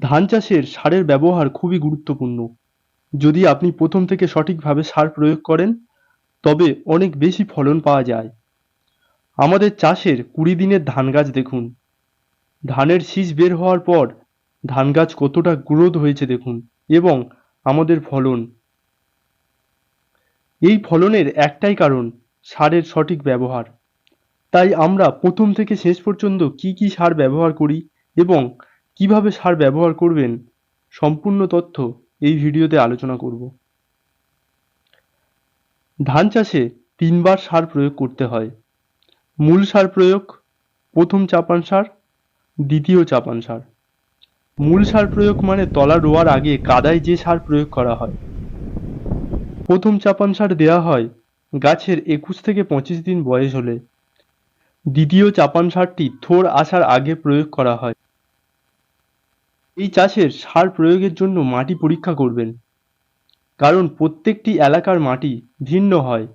ধান চাষের সারের ব্যবহার খুবই গুরুত্বপূর্ণ। যদি আপনি প্রথম থেকে সঠিকভাবে সার প্রয়োগ করেন, তবে অনেক বেশি ফলন পাওয়া যায়। আমাদের চাষের কুড়ি দিনের ধান গাছ দেখুন। ধানের শীষ বের হওয়ার পর ধান গাছ কতটা গ্রোথ হয়েছে দেখুন, এবং আমাদের ফলন। এই ফলনের একটাই কারণ, সারের সঠিক ব্যবহার। তাই আমরা প্রথম থেকে শেষ পর্যন্ত কি কি সার ব্যবহার করি এবং কীভাবে সার ব্যবহার করবেন? সম্পূর্ণ তথ্য এই ভিডিওতে আলোচনা করব। ধান চাষে তিনবার সার প্রয়োগ করতে হয়। মূল সার প্রয়োগ, প্রথম চাপান সার, দ্বিতীয় চাপান সার। মূল সার প্রয়োগ মানে তলা রোয়ার আগে কাদায় যে সার প্রয়োগ করা হয়। প্রথম চাপান সার দেওয়া হয় গাছের একুশ থেকে পঁচিশ দিন বয়স হলে। দ্বিতীয় চাপান সারটি থোর আসার আগে প্রয়োগ করা হয়। এই চাষের সার প্রয়োগের জন্য মাটি পরীক্ষা করবেন। কারণ প্রত্যেকটি এলাকার মাটি ভিন্ন হয়,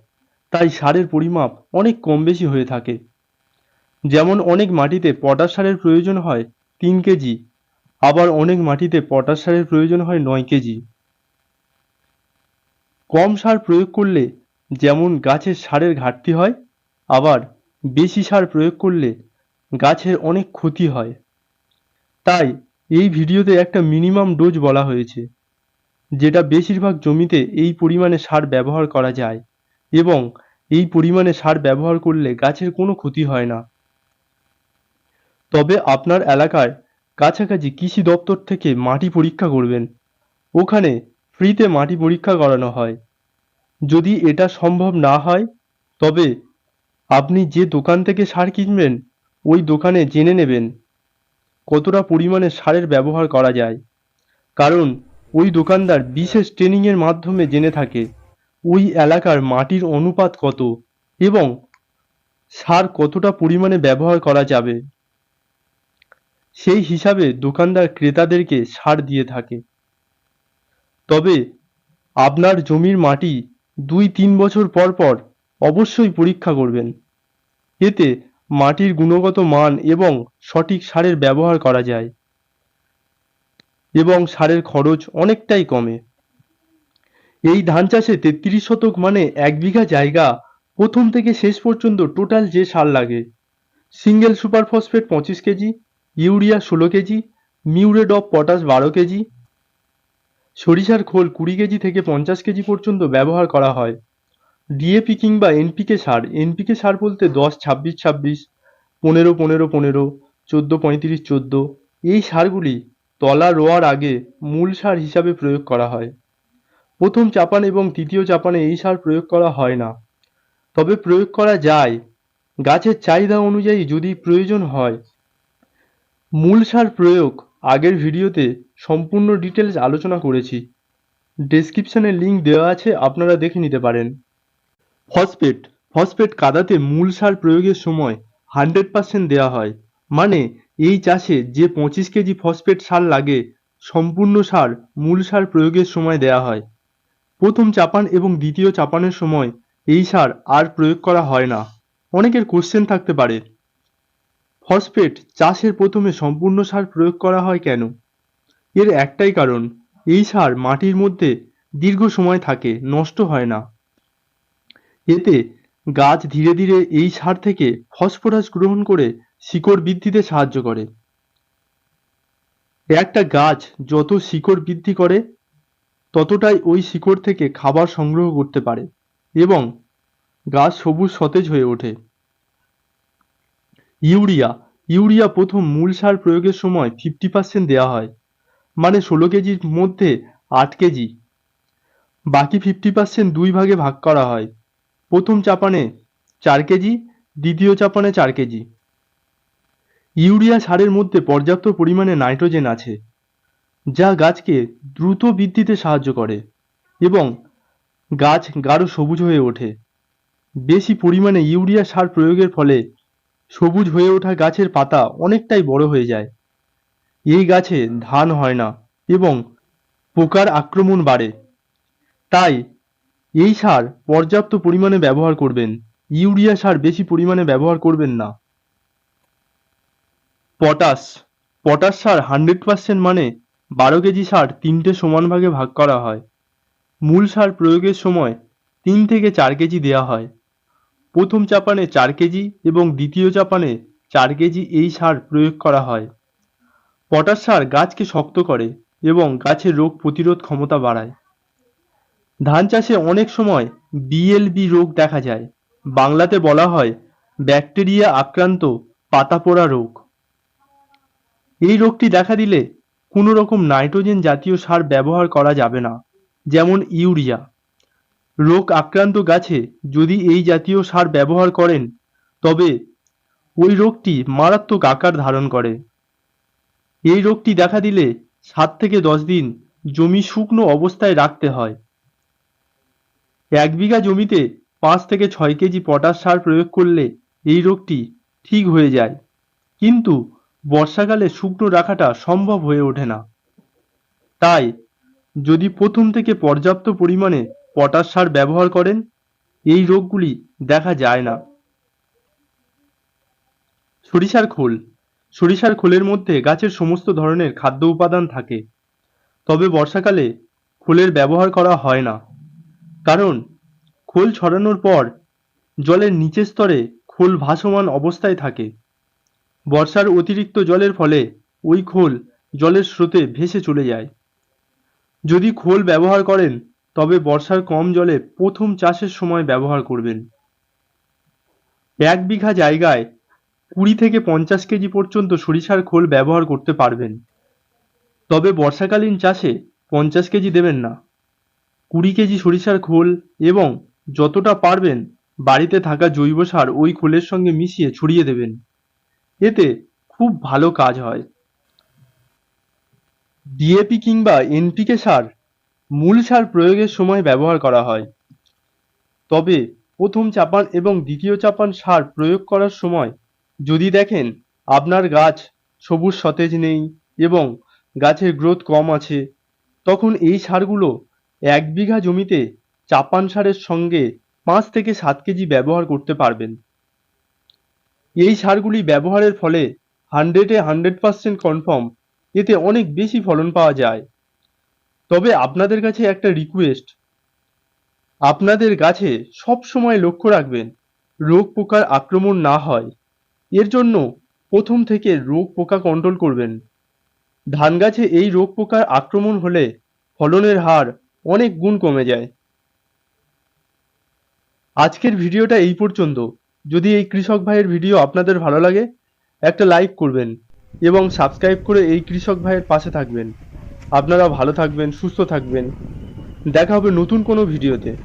তাই সারের পরিমাপ অনেক কম বেশি হয়ে থাকে। যেমন অনেক মাটিতে পটাশ সারের প্রয়োজন হয় তিন কেজি, আবার অনেক মাটিতে পটাশ সারের প্রয়োজন হয় নয় কেজি। কম সার প্রয়োগ করলে যেমন গাছের সারের ঘাটতি হয়, আবার বেশি সার প্রয়োগ করলে গাছের অনেক ক্ষতি হয়। তাই এই ভিডিওতে একটা মিনিমাম ডোজ বলা হয়েছে, যেটা বেশিরভাগ জমিতে এই পরিমাণে সার ব্যবহার করা যায় এবং এই পরিমাণে সার ব্যবহার করলে গাছের কোনো ক্ষতি হয় না। তবে আপনার এলাকায় কাছাকাছি কৃষি দপ্তর থেকে মাটি পরীক্ষা করবেন। ওখানে ফ্রিতে মাটি পরীক্ষা করানো হয়। যদি এটা সম্ভব না হয়, তবে আপনি যে দোকান থেকে সার কিনবেন, ওই দোকানে জেনে নেবেন। কতটা পরিমাণে সারের ব্যবহার করা যায়। কারণ, ওই দোকানদার বিশেষ ট্রেনিংয়ের মাধ্যমে জেনে থাকে, ওই এলাকার মাটির অনুপাত কত এবং সার কতটা পরিমাণে ব্যবহার করা যাবে। সেই হিসাবে দোকানদার ক্রেতাদেরকে সার দিয়ে থাকে। তবে, আপনার জমির মাটি দুই তিন বছর পর পর অবশ্যই পরীক্ষা করবেন। এতে মাটির গুণগত মান এবং সঠিক সারের ব্যবহার করা যায়। এবং সারের খরচ অনেকটাই কমে। এই ধান চাষে তেত্রিশ শতক মানে এক বিঘা জায়গা, প্রথম থেকে শেষ পর্যন্ত টোটাল যে সার লাগে। সিঙ্গেল সুপার ফসফেট পঁচিশ কেজি, ইউরিয়া ষোলো কেজি, মিউরেট অফ পটাশ বারো কেজি, সরিষার খোল কুড়ি কেজি থেকে পঞ্চাশ কেজি পর্যন্ত ব্যবহার করা হয়। ডিএপি কিংবা এনপিকে সার এনপিকে সার বলতে দশ, ছাব্বিশ ছাব্বিশ, পনেরো পনেরো পনেরো, চোদ্দ, পঁয়ত্রিশ, চোদ্দ, এই সারগুলি তলা রোয়ার আগে মূল সার হিসাবে প্রয়োগ করা হয়। প্রথম চাপান এবং তৃতীয় চাপানে এই সার প্রয়োগ করা হয় না। তবে প্রয়োগ করা যায়। গাছের চাহিদা অনুযায়ী যদি প্রয়োজন হয়, মূল সার প্রয়োগ আগের ভিডিওতে সম্পূর্ণ ডিটেলস আলোচনা করেছি। ডেসক্রিপশনে লিংক দেওয়া আছে, আপনারা দেখে নিতে পারেন। ফসফেট ফসফেট কাদাতে মূল সার প্রয়োগের সময় হান্ড্রেড পার্সেন্ট দেওয়া হয়। মানে এই চাষে যে পঁচিশ কেজি ফসফেট সার লাগে, সম্পূর্ণ সার মূল সার প্রয়োগের সময় দেওয়া হয়। প্রথম চাপান এবং দ্বিতীয় চাপানের সময় এই সার আর প্রয়োগ করা হয় না। অনেকের কোশ্চেন থাকতে পারে, ফসফেট চাষের প্রথমে সম্পূর্ণ সার প্রয়োগ করা হয় কেন? এর একটাই কারণ, এই সার মাটির মধ্যে দীর্ঘ সময় থাকে, নষ্ট হয় না। এতে গাছ ধীরে ধীরে এই সার থেকে ফসফরাস গ্রহণ করে শিকড় বৃদ্ধিতে সাহায্য করে। একটা গাছ যত শিকড় বৃদ্ধি করে, ততটাই ওই শিকড় থেকে খাবার সংগ্রহ করতে পারে এবং গাছ সবুজ সতেজ হয়ে ওঠে। ইউরিয়া ইউরিয়া প্রথম মূল সার প্রয়োগের সময় ফিফটি পার্সেন্ট দেওয়া হয় মানে ষোলো কেজির মধ্যে আট কেজি। বাকি ফিফটি পার্সেন্ট দুই ভাগে ভাগ করা হয়। প্রথম চাপানে চার কেজি, দ্বিতীয় চাপানে চার কেজি। ইউরিয়া সারের মধ্যে পর্যাপ্ত পরিমাণে নাইট্রোজেন আছে, যা গাছকে দ্রুত বৃদ্ধিতে সাহায্য করে এবং গাছ গাঢ় সবুজ হয়ে ওঠে। বেশি পরিমাণে ইউরিয়া সার প্রয়োগের ফলে সবুজ হয়ে ওঠা গাছের পাতা অনেকটাই বড় হয়ে যায়। এই গাছে ধান হয় না এবং পোকার আক্রমণ বাড়ে। তাই এই সার পর্যাপ্ত পরিমাণে ব্যবহার করবেন। ইউরিয়া সার বেশি পরিমাণে ব্যবহার করবেন না। পটাশ। পটাশ সার হান্ড্রেড পার্সেন্ট মানে বারো কেজি সার তিনটে সমান ভাগে ভাগ করা হয়। মূল সার প্রয়োগের সময় তিন থেকে চার কেজি দেওয়া হয়। প্রথম চাপানে চার কেজি এবং দ্বিতীয় চাপানে চার কেজি এই সার প্রয়োগ করা হয়। পটাশ সার গাছকে শক্ত করে এবং গাছের রোগ প্রতিরোধ ক্ষমতা বাড়ায়। ধান চাষে অনেক সময় বিএলবি রোগ দেখা যায়। বাংলাতে বলা হয় ব্যাকটেরিয়া আক্রান্ত পাতা পোড়া রোগ। এই রোগটি দেখা দিলে কোনো রকম নাইট্রোজেন জাতীয় সার ব্যবহার করা যাবে না, যেমন ইউরিয়া। রোগ আক্রান্ত গাছে যদি এই জাতীয় সার ব্যবহার করেন, তবে ওই রোগটি মারাত্মক আকার ধারণ করে। এই রোগটি দেখা দিলে সাত থেকে দশ দিন জমি শুকনো অবস্থায় রাখতে হয়। এক বিঘা জমিতে পাঁচ থেকে ছয় কেজি পটাশ সার প্রয়োগ করলে এই রোগটি ঠিক হয়ে যায়। কিন্তু বর্ষাকালে শুকনো রাখাটা সম্ভব হয়ে ওঠে না। তাই যদি প্রথম থেকে পর্যাপ্ত পরিমাণে পটাশ সার ব্যবহার করেন, এই রোগগুলি দেখা যায় না। সরিষার খোল। সরিষার খোলের মধ্যে গাছের সমস্ত ধরনের খাদ্য উপাদান থাকে। তবে বর্ষাকালে খোলের ব্যবহার করা হয় না। কারণ খোল ছড়ানোর পর জলের নিচের স্তরে খোল ভাসমান অবস্থায় থাকে। বর্ষার অতিরিক্ত জলের ফলে ওই খোল জলের স্রোতে ভেসে চলে যায়। যদি খোল ব্যবহার করেন, তবে বর্ষার কম জলে প্রথম চাষের সময় ব্যবহার করবেন। এক বিঘা জায়গায় কুড়ি থেকে পঞ্চাশ কেজি পর্যন্ত সরিষার খোল ব্যবহার করতে পারবেন। তবে বর্ষাকালীন চাষে পঞ্চাশ কেজি দেবেন না। কুড়ি কেজি সরিষার খোল এবং যতটা পারবেন বাড়িতে থাকা জৈব সার ওই খোলের সঙ্গে মিশিয়ে ছড়িয়ে দেবেন। এতে খুব ভালো কাজ হয়। ডিএপি কিংবা এনপিকে সার মূল সার প্রয়োগের সময় ব্যবহার করা হয়। তবে প্রথম চাপান এবং দ্বিতীয় চাপান সার প্রয়োগ করার সময় যদি দেখেন আপনার গাছ সবুজ সতেজ নেই এবং গাছের গ্রোথ কম আছে, তখন এই সারগুলো এক বিঘা জমিতে চাপান সারের সঙ্গে পাঁচ থেকে সাত কেজি ব্যবহার করতে পারবেন। এই সারগুলি ব্যবহারের ফলে হান্ড্রেডে হান্ড্রেড পার্সেন্ট কনফার্ম, এতে অনেক বেশি ফলন পাওয়া যায়। তবে আপনাদের কাছে একটা রিকোয়েস্ট। আপনাদের গাছে সব সময় লক্ষ্য রাখবেন, রোগ পোকার আক্রমণ না হয়। এর জন্য প্রথম থেকে রোগ পোকা কন্ট্রোল করবেন। ধান গাছে এই রোগ পোকার আক্রমণ হলে ফলনের হার অনেক গুণ কমে যায়। আজকের ভিডিওটা এই পর্যন্ত। যদি এই কৃষক ভাইয়ের ভিডিও আপনাদের ভালো লাগে, একটা লাইক করবেন এবং সাবস্ক্রাইব করে এই কৃষক ভাইয়ের পাশে থাকবেন। আপনারা ভালো থাকবেন, সুস্থ থাকবেন। দেখা হবে নতুন কোনো ভিডিওতে।